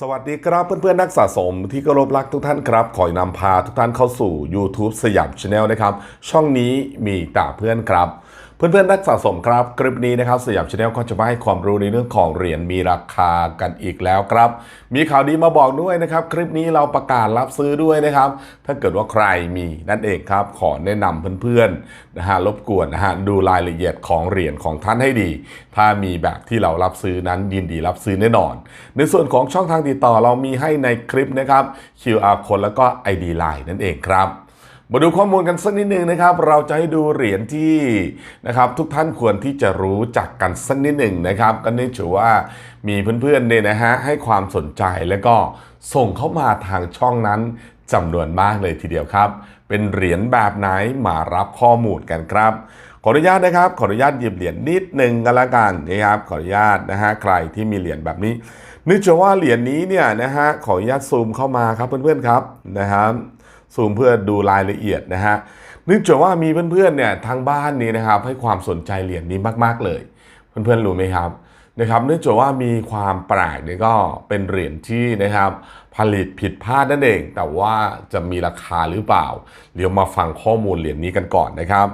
สวัสดีครับเพื่อนๆนักสะสมที่กรบรักทุกท่านครับ ขอนำพาทุกท่านเข้าสู่ YouTube สยามชาแนลนะครับ ช่องนี้มีแต่เพื่อนครับ เพื่อนๆนักสะสมครับ คลิปนี้นะครับสยามชาแนลก็จะมาให้ความรู้ในเรื่องของเหรียญมีราคากันอีกแล้วครับ มีข่าวดีมาบอกด้วยนะครับ คลิปนี้เราประกาศรับซื้อด้วยนะครับ ถ้าเกิดว่าใครมีนั่นเองครับ ขอแนะนำเพื่อนๆนะฮะรบกวนนะฮะดูรายละเอียดของเหรียญของท่านให้ดี ถ้ามีแบบที่เรารับซื้อนั้นยินดีรับซื้อแน่นอน ในส่วนของช่องทางติดต่อเรามีให้ในคลิปนะครับ QR code แล้วก็ ID Line นั่นเองครับ มาดูข้อมูลกันสักนิดนึงนะครับ เราจะให้ดูเหรียญที่นะครับทุกท่านควรที่จะรู้จักกันสักนิดหนึ่งนะครับก็เนื่องจากว่ามีเพื่อนๆเนี่ยนะฮะให้ความสนใจแล้วก็ส่งเข้ามาทางช่องนั้นจำนวนมากเลยทีเดียวครับ เป็นเหรียญแบบไหนมารับข้อมูลกันครับ ขออนุญาตนะครับ ขออนุญาตหยิบเหรียญนิดหนึ่งกันละกันนะครับ ขออนุญาตนะฮะใครที่มีเหรียญแบบนี้นึกจะว่าเหรียญนี้เนี่ยนะฮะขออนุญาตซูมเข้ามาครับเพื่อนๆครับนะครับ ซูมเพื่อดูรายละเอียดนะฮะเนื่องจากว่ามีเพื่อนๆเนี่ยทางบ้านนี้นะครับให้ความสนใจเหรียญนี้มาก ๆ เลย เพื่อนๆรู้ไหมครับนะครับเนื่องจากว่ามีความแปลกนี่ก็เป็นเหรียญที่นะครับผลิตผิดพลาดนั่นเอง แต่ว่าจะมีราคาหรือเปล่าเดี๋ยวมาฟังข้อมูลเหรียญนี้กันก่อนนะครับ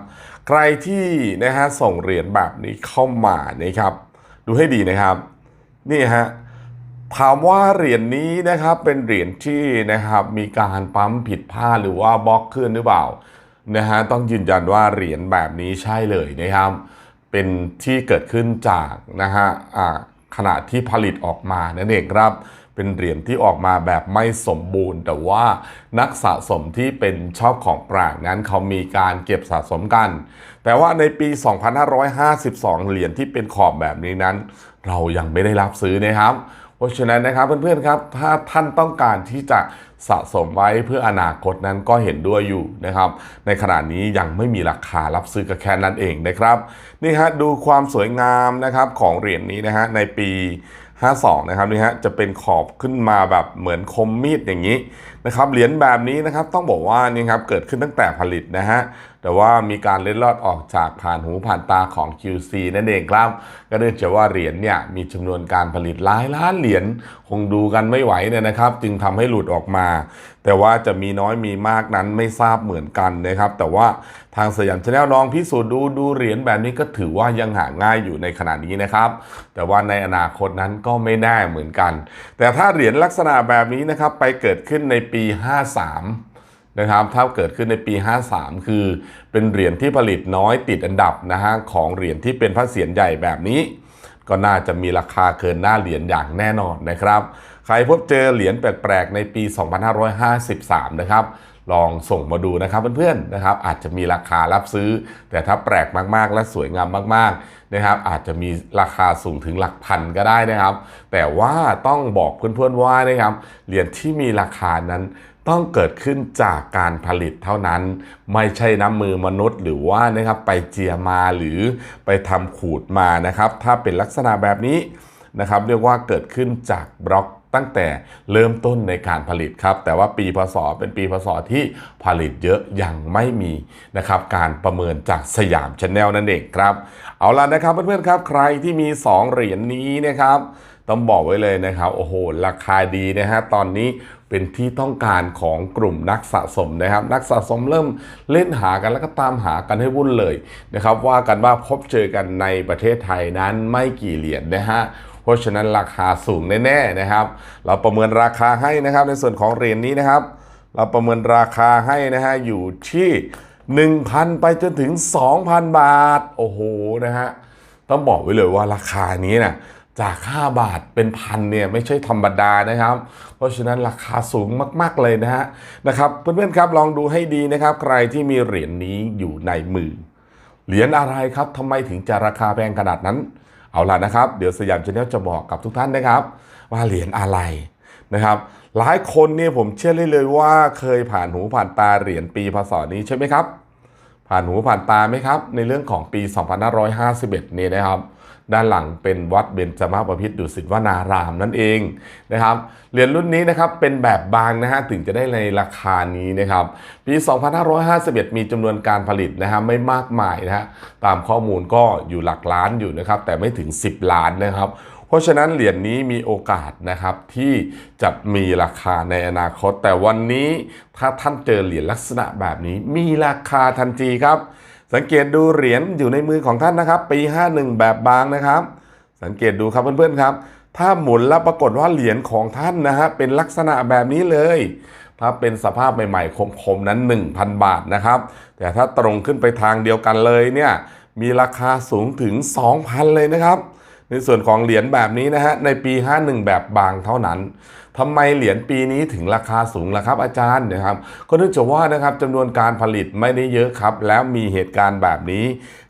ใครที่นะฮะส่งเหรียญแบบนี้เข้ามานะครับดูให้ดีนะครับ นี่ฮะ ถามว่าเหรียญนี้นะครับเป็นเหรียญที่นะครับมีการปั๊มผิดพลาดหรือว่าบล็อกขึ้นหรือเปล่านะฮะต้องยืนยันว่าเหรียญแบบนี้ใช่เลยนะครับ เป็นที่เกิดขึ้นจากนะฮะขณะที่ผลิตออกมานั่นเองครับ เป็นเหรียญที่ออกมาแบบไม่สมบูรณ์ แต่ว่านักสะสมที่เป็นชอบของแปลกนั้นเขามีการเก็บสะสมกัน แต่ว่าในปี 2552 เหรียญที่เป็นขอบแบบนี้นั้น เรายังไม่ได้รับซื้อนะครับ เพราะฉะนั้นนะครับเพื่อนๆครับถ้าท่านต้องการที่จะสะสมไว้เพื่ออนาคตนั้นก็เห็นด้วยอยู่นะครับในขณะนี้ยังไม่มีราคารับซื้อกับแค่นั้นเองนะครับนี่ฮะดูความสวยงามนะครับของเหรียญนี้นะฮะในปี 52 นะครับนี่ฮะจะเป็นขอบขึ้นมาแบบเหมือนคมมีดอย่างนี้นะครับเหรียญแบบนี้นะครับต้องบอกว่านี่ครับเกิดขึ้นตั้งแต่ผลิตนะฮะแต่ว่ามีการเล็ดลอดออกจากผ่านหูผ่านตาของ QC นั่นเองครับก็เนื่องจากว่าเหรียญเนี่ยมีจำนวนการผลิตหลายล้านเหรียญคงดูกันไม่ไหวเนี่ยนะครับ จึงทำให้หลุดออกมา แต่ว่าจะมีน้อยมีมากนั้นไม่ทราบเหมือนกันนะครับ แต่ว่าทางสยามชาแนลลองพิสูจน์ดูดูเหรียญแบบนี้ก็ถือว่ายังหาง่ายอยู่ในขณะนี้นะครับ แต่ว่าในอนาคตนั้นก็ไม่แน่เหมือนกัน แต่ถ้าเหรียญลักษณะแบบนี้นะครับไปเกิดขึ้นในปี 53 นะครับ ถ้าเกิดขึ้นในปี 53 คือเป็นเหรียญที่ผลิตน้อยติดอันดับนะฮะของเหรียญที่เป็นพระเศียรใหญ่แบบนี้ ก็น่าจะมีราคาเกินหน้าเหรียญอย่างแน่นอนนะครับ ใครพบเจอเหรียญแปลกๆในปี 2553 นะครับ ลองส่งมาดูนะครับเพื่อนๆนะครับ อาจจะมีราคารับซื้อ แต่ถ้าแปลกมากๆ และสวยงามมากๆนะครับ อาจจะมีราคาสูงถึงหลักพันก็ได้นะครับ แต่ว่าต้องบอกเพื่อนๆว่านะครับเหรียญที่มีราคานั้นต้องเกิดขึ้นจากการผลิตเท่านั้น ไม่ใช่น้ำมือมนุษย์ หรือว่านะครับไปเจียมาหรือไปทำขูดมานะครับ ถ้าเป็นลักษณะแบบนี้นะครับ เรียกว่าเกิดขึ้นจากบล็อก ตั้งแต่เริ่มต้นในการผลิตครับ แต่ว่าปีพศเป็นปีพศที่ผลิตเยอะยังไม่มีนะครับการประเมินจากสยามชาแนลนั่นเองครับ เอาล่ะนะครับเพื่อนๆครับใครที่มี 2 เหรียญนี้นะครับต้องบอกไว้เลยนะครับโอ้โหราคาดีนะฮะตอนนี้เป็นที่ต้องการของกลุ่มนักสะสมนะครับ นักสะสมเริ่มเล่นหากันแล้วก็ตามหากันให้วุ่นเลยนะครับ ว่ากันว่าพบเจอกันในประเทศไทยนั้นไม่กี่เหรียญนะฮะ ราะฉะนั้นราคาสูงแน่ๆนะครับ เราประเมินราคาให้นะครับ ในส่วนของเหรียญนี้นะครับ เราประเมินราคาให้นะฮะอยู่ที่ 1,000 ไปจนถึง 2,000 บาท โอ้โหนะฮะต้องบอกไว้เลยว่าราคานี้นะจาก 5 บาทเป็นพันเนี่ยไม่ใช่ธรรมดานะครับ เพราะฉะนั้นราคาสูงมาก ๆ เลยนะฮะนะครับเพื่อนๆครับลองดูให้ดีนะครับ ใครที่มีเหรียญนี้อยู่ในมือ เหรียญอะไรครับทำไมถึงจะราคาแพงขนาดนั้น เอาล่ะนะครับ เดี๋ยวสยามชาแนลจะบอกกับทุกท่านนะครับ ว่าเหรียญอะไรนะครับ หลายคนเนี่ยผมเชื่อเลยเลยว่าเคยผ่านหูผ่านตาเหรียญปีพศนี้ใช่ไหมครับ ผ่านหูผ่านตาไหมครับ ในเรื่องของปี 2551 นี่นะครับ ด้านหลังเป็นวัดเบญจมาบพิตรดุสิตวนารามนั่นเองนะครับเหรียญรุ่นนี้นะครับเป็นแบบบางนะฮะถึงจะได้ในราคานี้นะครับปี 2551 มีจำนวนการผลิตนะฮะไม่มากมายนะฮะตามข้อมูลก็อยู่หลักล้านอยู่นะครับแต่ไม่ถึง 10 ล้านนะครับเพราะฉะนั้นเหรียญนี้มีโอกาสนะครับที่จะมีราคาในอนาคต แต่วันนี้ถ้าท่านเจอเหรียญลักษณะแบบนี้ มีราคาทันทีครับ สังเกตดูเหรียญอยู่ในมือของท่านนะครับ ปี 51 แบบบางนะครับ สังเกตดูครับเพื่อนๆครับ ถ้าหมุนแล้วปรากฏว่าเหรียญของท่านนะฮะเป็นลักษณะแบบนี้เลย ถ้าเป็นสภาพใหม่ๆคมๆนั้น 1,000 บาทนะครับ แต่ถ้าตรงขึ้นไปทางเดียวกันเลยเนี่ยมีราคาสูงถึง 2,000 เลยนะครับ ในส่วนของเหรียญแบบนี้นะฮะในปี 51 แบบบางเท่านั้นทำไมเหรียญปีนี้ถึงราคาสูงล่ะครับ อาจารย์นะครับก็เนื่องจากว่านะครับจำนวนการผลิตไม่ได้เยอะครับ แล้วมีเหตุการณ์แบบนี้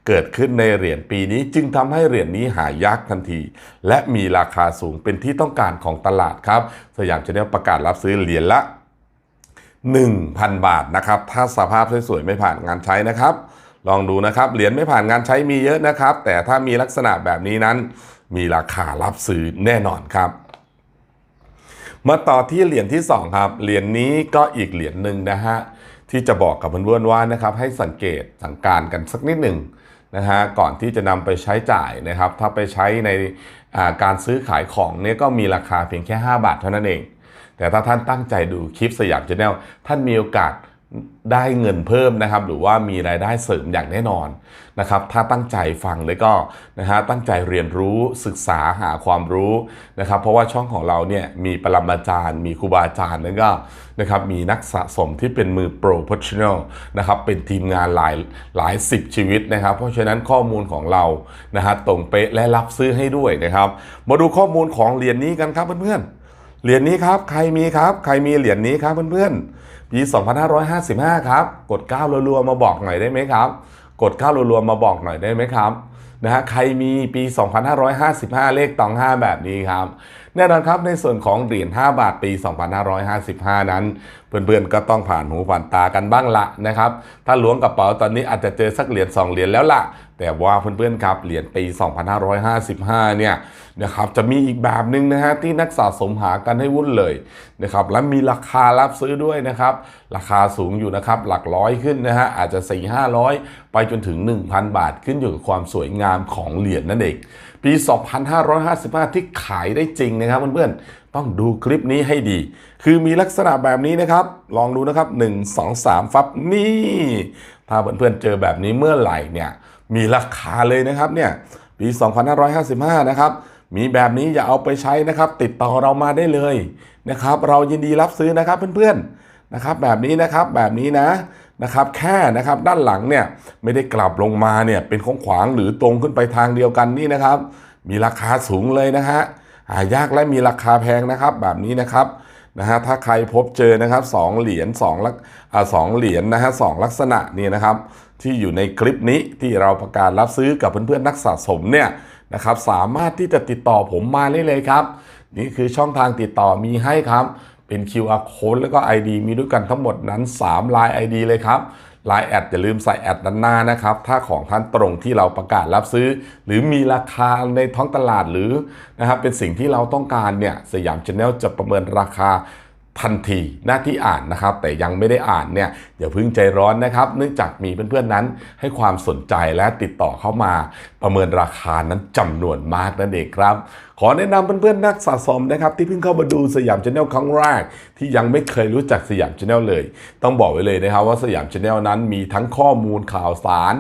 เกิดขึ้นในเหรียญปีนี้จึงทำให้เหรียญนี้หายากทันที และมีราคาสูงเป็นที่ต้องการของตลาดครับ สยามชาแนลประกาศรับซื้อเหรียญละ 1,000 บาทนะครับ ถ้าสภาพสวยๆไม่ผ่านงานใช้นะครับ ลองดูนะครับเหรียญไม่ผ่านงานใช้มีเยอะนะครับ แต่ถ้ามีลักษณะแบบนี้นั้น มีราคารับซื้อแน่นอนครับ มาต่อที่เหรียญที่ 2 ครับ เหรียญนี้ก็อีกเหรียญหนึ่งนะฮะที่จะบอกกับเพื่อนๆว่านะครับให้สังเกตสังการกันสักนิดหนึ่งนะฮะก่อนที่จะนำไปใช้จ่ายนะครับ ถ้าไปใช้ในการซื้อขายของเนี่ยก็มีราคาเพียงแค่ 5 บาทเท่านั้นเอง แต่ถ้าท่านตั้งใจดูคลิปสยามชาแนลท่านมีโอกาส ได้เงินเพิ่มนะครับ หรือว่ามีรายได้เสริมอย่างแน่นอนนะครับ ถ้าตั้งใจฟังแล้วก็นะฮะตั้งใจเรียนรู้ศึกษาหาความรู้นะครับ เพราะว่าช่องของเราเนี่ยมีปรมาจารย์ มีครูบาอาจารย์แล้วก็นะครับมีนักสะสมที่เป็นมือโปรเฟชชั่นอลนะครับเป็นทีมงานหลายหลายสิบชีวิตนะครับ เพราะฉะนั้นข้อมูลของเรานะฮะตรงเป๊ะและรับซื้อให้ด้วยนะครับ มาดูข้อมูลของเหรียญนี้กันครับเพื่อนๆเหรียญนี้ครับใครมีครับ ใครมีเหรียญนี้ครับเพื่อนๆ ปี 2555 ครับ กด 9 รัวๆ มาบอกหน่อยได้ไหมครับ กด 9 รัวๆ มาบอกหน่อยได้ไหมครับนะฮะใครมีปี 2555 เลขตอง 5 แบบนี้ครับ แน่นอนครับในส่วนของเหรียญ5บาทปี 2555 นั้น เพื่อนๆก็ต้องผ่านหูผ่านตากันบ้างละนะครับ ถ้าล้วงกระเป๋าตอนนี้อาจจะเจอสักเหรียญ2เหรียญแล้วล่ะแต่ว่าเพื่อนๆครับเหรียญปี 2555 เนี่ยนะครับจะมีอีกแบบหนึ่งนะฮะที่นักสะสมหากันให้วุ่นเลยนะครับและมีราคารับซื้อด้วยนะครับ ราคาสูงอยู่นะครับหลักร้อยขึ้นนะฮะอาจจะ 4 500 ไปจนถึง 1,000 บาทขึ้นอยู่กับความสวยงามของเหรียญนั่นเองปี 2555 ที่ขายได้จริงนะครับเพื่อนๆต้องดูคลิปนี้ให้ดี คือมีลักษณะแบบนี้นะครับ ลองดูนะครับ 1 2 3 ฟับนี่ ถ้าเพื่อนๆเจอแบบนี้เมื่อไหร่เนี่ยมีราคาเลยนะครับเนี่ยปี 2555 นะครับมีแบบนี้อย่าเอาไปใช้นะครับ ติดต่อเรามาได้เลยนะครับ เรายินดีรับซื้อนะครับเพื่อนๆนะครับ แบบนี้นะครับแบบนี้นะ นะครับแค่นะครับด้านหลังเนี่ยไม่ได้กลับลงมาเนี่ยเป็นของขวางหรือตรงขึ้นไปทางเดียวกันนี่นะครับ มีราคาสูงเลยนะฮะหายากและมีราคาแพงนะครับแบบนี้นะครับนะฮะถ้าใครพบเจอนะครับสองเหรียญสองลักอ่าสองเหรียญนะฮะสองลักษณะนี่นะครับ ที่อยู่ในคลิปนี้ที่เราประกาศรับซื้อกับเพื่อนๆนักสะสมเนี่ยนะครับสามารถที่จะติดต่อผมมาได้เลยครับ นี่คือช่องทางติดต่อมีให้ครับ เป็น QR code แล้วก็ ID มีด้วยกันทั้งหมดนั้น 3 ลาย ID เลยครับลายแอดอย่าลืมใส่แอดด้านหน้านะครับ ถ้าของท่านตรงที่เราประกาศรับซื้อ หรือมีราคาในท้องตลาดหรือนะครับเป็นสิ่งที่เราต้องการเนี่ยสยามชาแนลจะประเมินราคา ทันทีหน้าที่อ่านนะครับ แต่ยังไม่ได้อ่านเนี่ยอย่าเพิ่งใจร้อนนะครับ เนื่องจากมีเพื่อนๆนั้นให้ความสนใจและติดต่อเข้ามา ประเมินราคานั้นจำนวนมากนั่นเองครับ ขอแนะนำเพื่อนๆนักสะสมนะครับ ที่เพิ่งเข้ามาดูสยามชาแนลครั้งแรก ที่ยังไม่เคยรู้จักสยามชาแนลเลย ต้องบอกไว้เลยนะครับว่าสยามชาแนลนั้นมีทั้งข้อมูลข่าวสาร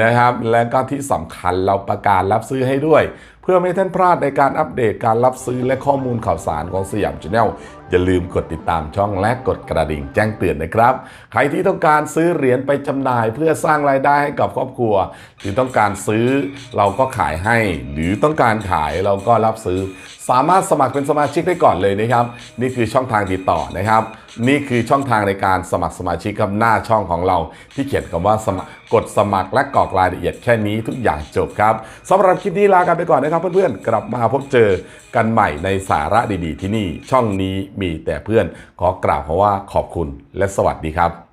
นะครับ และก็ที่สำคัญเราประกาศรับซื้อให้ด้วย พื่อไม่ให้ท่านพลาดในการอัปเดตการรับซื้อและข้อมูลข่าวสารของสยามชาแนลอย่าลืมกดติดตามช่องและกดกระดิ่งแจ้งเตือนนะครับ ใครที่ต้องการซื้อเหรียญไปจำหน่ายเพื่อสร้างรายได้ให้กับครอบครัว หรือต้องการซื้อเราก็ขายให้ หรือต้องการขายเราก็รับซื้อ สามารถสมัครเป็นสมาชิกได้ก่อนเลยนะครับ นี่คือช่องทางติดต่อนะครับ นี่คือช่องทางในการสมัครสมาชิกครับหน้าช่องของเรา ที่เขียนคำว่าสมัครกดสมัครและกรอกรายละเอียดแค่นี้ทุกอย่างจบครับสำหรับคลิปนี้ลากันไปก่อนนะครับ เพื่อนๆกลับมาพบเจอกันใหม่ในสาระดีๆ ที่นี่ช่องนี้มีแต่เพื่อนขอกล่าวเพราะว่าขอบคุณและสวัสดีครับ